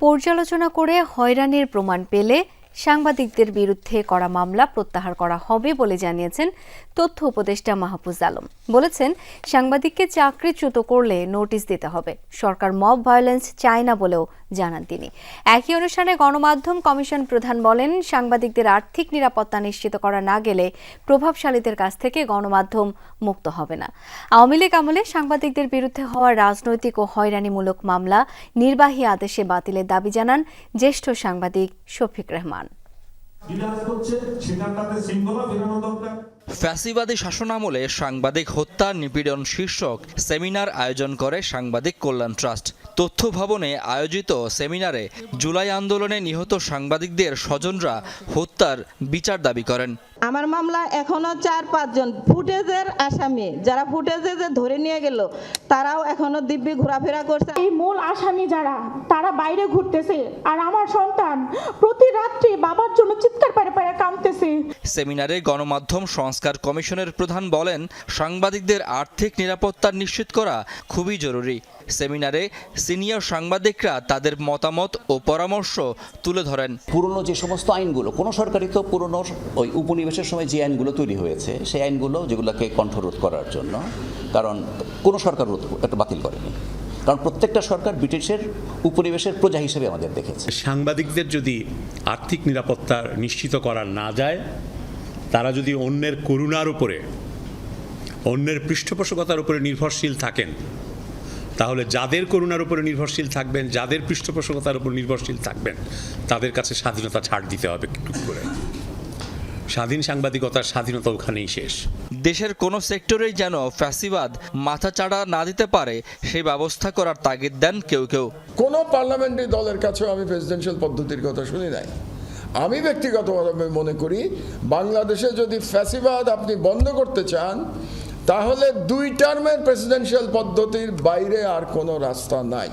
পর্যালোচনা করে হয়রানির প্রমাণ পেলে সাংবাদিকদের বিরুদ্ধে করা মামলা প্রত্যাহার করা হবে বলে জানিয়েছেন তথ্য উপদেষ্টা মাহফুজ আলম। বলেছেন, সাংবাদিককে চাকরিচ্যুত করলে নোটিশ দিতে হবে। সরকার মব ভায়োলেন্স চায় না বলেও জানান তিনি। একই অনুষ্ঠানে গণমাধ্যম কমিশন প্রধান বলেন, সাংবাদিকদের আর্থিক নিরাপত্তা নিশ্চিত করা না গেলে প্রভাবশালীদের কাছ থেকে গণমাধ্যম মুক্ত হবে না। আওয়ামী লীগ আমলে সাংবাদিকদের বিরুদ্ধে হওয়া রাজনৈতিক ও হয়রানিমূলক মামলা নির্বাহী আদেশে বাতিলের দাবি জানান জ্যেষ্ঠ সাংবাদিক শফিক রহমান। ফ্যাসিবাদী শাসনামলে সাংবাদিক হত্যা নিপীড়ন শীর্ষক সেমিনার আয়োজন করে সাংবাদিক কল্যাণ ট্রাস্ট। তথ্য ভবনে আয়োজিত সেমিনারে জুলাই আন্দোলনে নিহত সাংবাদিকদের স্বজনরা হত্যার বিচার দাবি করেন। আমার মামলা এখনও চার পাঁচজন ফুটেজের আসামি যারা ফুটেজে যে ধরে নিয়ে গেল তারাও এখনও দিব্যি ঘোরাফেরা করছে। এই মূল আসামি যারা তারা বাইরে ঘুরতেছে। আর আমার সন্তান প্রতি রাত্রি বাবার জন্য চিৎকার পারে পারে কাঁদতেছে সেমিনারে গণমাধ্যম সংস্কার কমিশনের প্রধান বলেন সাংবাদিকদের আর্থিক নিরাপত্তা নিশ্চিত করা খুবই জরুরি। সেমিনারে সিনিয়র সাংবাদিকরা তাদের মতামত ও পরামর্শ তুলে ধরেন। পুরনো যে সমস্ত আইনগুলো কোনো সরকারই তো পুরনো ওই উপনিবেশের সময় যে আইনগুলো তৈরি হয়েছে সেই আইনগুলো যেগুলোকে কণ্ঠরোধ করার জন্য কারণ কোনো সরকার রোধ এটা বাতিল করেনি। কারণ প্রত্যেকটা সরকার ব্রিটিশের উপনিবেশের প্রজা হিসেবে আমাদের দেখেছে। সাংবাদিকদের যদি আর্থিক নিরাপত্তা নিশ্চিত করা না যায় তারা যদি অন্যের করুণার উপরে অন্যের পৃষ্ঠপোষকতার উপরে নির্ভরশীল থাকেন তাহলে যাদের করুণার উপরে নির্ভরশীল থাকবেন যাদের পৃষ্ঠপোষকতার উপর নির্ভরশীল থাকবেন তাদের কাছে স্বাধীনতা ছাড় দিতে হবে একটু করে। স্বাধীন সাংবাদিকতার স্বাধীনতা ওখানেই শেষ। দেশের কোনো সেক্টরেই যেন ফ্যাসিবাদ মাথাচাড়া না দিতে পারে সেই ব্যবস্থা করার তাগিদ দেন কেউ কেউ। কোনো পার্লামেন্টারি দলের কাছেও আমি প্রেসিডেন্সিয়াল পদ্ধতির কথা শুনি নাই। আমি ব্যক্তিগতভাবে মনে করি, বাংলাদেশে যদি ফ্যাসিবাদ আপনি বন্ধ করতে চান, তাহলে দুই টার্মের প্রেসিডেন্সিয়াল পদ্ধতির বাইরে আর কোনো রাস্তা নাই।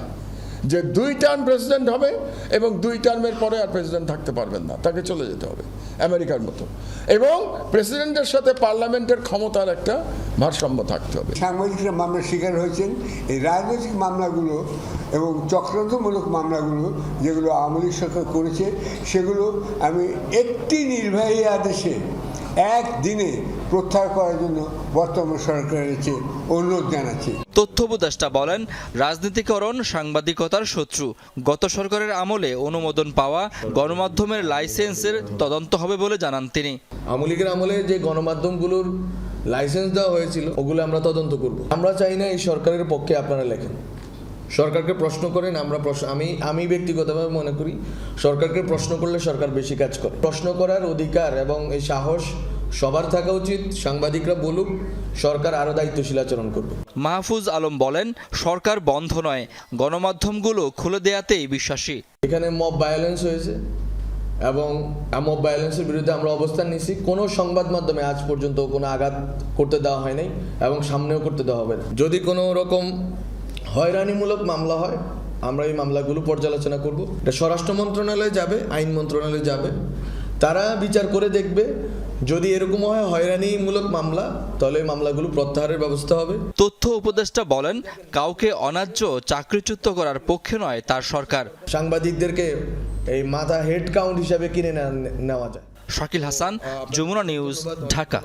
যে দুই টার্ম প্রেসিডেন্ট হবে এবং দুই টার্মের পরে আর প্রেসিডেন্ট থাকতে পারবেন না। তাকে চলে যেতে হবে, আমেরিকার মতো। এবং প্রেসিডেন্টের সাথে পার্লামেন্টের ক্ষমতার একটা ভারসাম্য থাকতে হবে। সাংবাদিকরা মামলার শিকার হয়েছেন। এই রাজনৈতিক মামলাগুলো এবং চক্রান্তমূলক মামলাগুলো যেগুলো আওয়ামী লীগ সরকার করেছে, সেগুলো আমি একটি নির্বাহী আদেশে একদিনে প্রত্যাহার করার জন্য বর্তমান সরকারের কাছে অনুরোধ জানাচ্ছি। তথ্য উপদেষ্টা বলেন রাজনীতিকরণ সাংবাদিকতার শত্রু। গত সরকারের আমলে অনুমোদন পাওয়া গণমাধ্যমের লাইসেন্সের তদন্ত হবে বলে জানান তিনি। আওয়ামী লীগের আমলে যে গণমাধ্যমগুলোর লাইসেন্স দেওয়া হয়েছিল ওগুলো আমরা তদন্ত করব। আমরা চাই না এই সরকারের পক্ষে আপনারা লেখেন। সরকারকে প্রশ্ন করেন আমরা প্রশ্ন আমি আমি ব্যক্তিগতভাবে মনে করি সরকারকে প্রশ্ন করলে সরকার বেশি কাজ করে। প্রশ্ন করার অধিকার এবং এই সাহস সবার থাকা উচিত সাংবাদিকরা বলুক সরকার আরও দায়িত্বশীল আচরণ করবে। মাহফুজ আলম বলেন সরকার বন্ধ নয় গণমাধ্যমগুলো খুলে দেয়াতেই বিশ্বাসী। এখানে মব ভায়োলেন্স হয়েছে এবং মব ভায়োলেন্সের বিরুদ্ধে আমরা অবস্থান নিয়েছি। কোনো সংবাদ মাধ্যমে আজ পর্যন্ত কোনো আঘাত করতে দেওয়া হয় নাই এবং সামনেও করতে দেওয়া হবে না। যদি কোনো রকম হয়রানিমূলক মামলা হয় আমরা এই মামলাগুলো পর্যালোচনা করব। এটা স্বরাষ্ট্র মন্ত্রণালয়ে যাবে আইন মন্ত্রণালয়ে যাবে। তারা বিচার করে দেখবে। যদি এরকম হয় হয়রানিমূলক মামলা তাহলে মামলাগুলো প্রত্যাহারের ব্যবস্থা হবে। তথ্য উপদেষ্টা বলেন কাউকে অন্যায্য চাকরিচ্যুত করার পক্ষে নয় তার সরকার। সাংবাদিকদেরকে এই মাথা হেড কাউন্ট হিসাবে কিনে নেওয়া- যায়। শাকিল হাসান যমুনা নিউজ ঢাকা।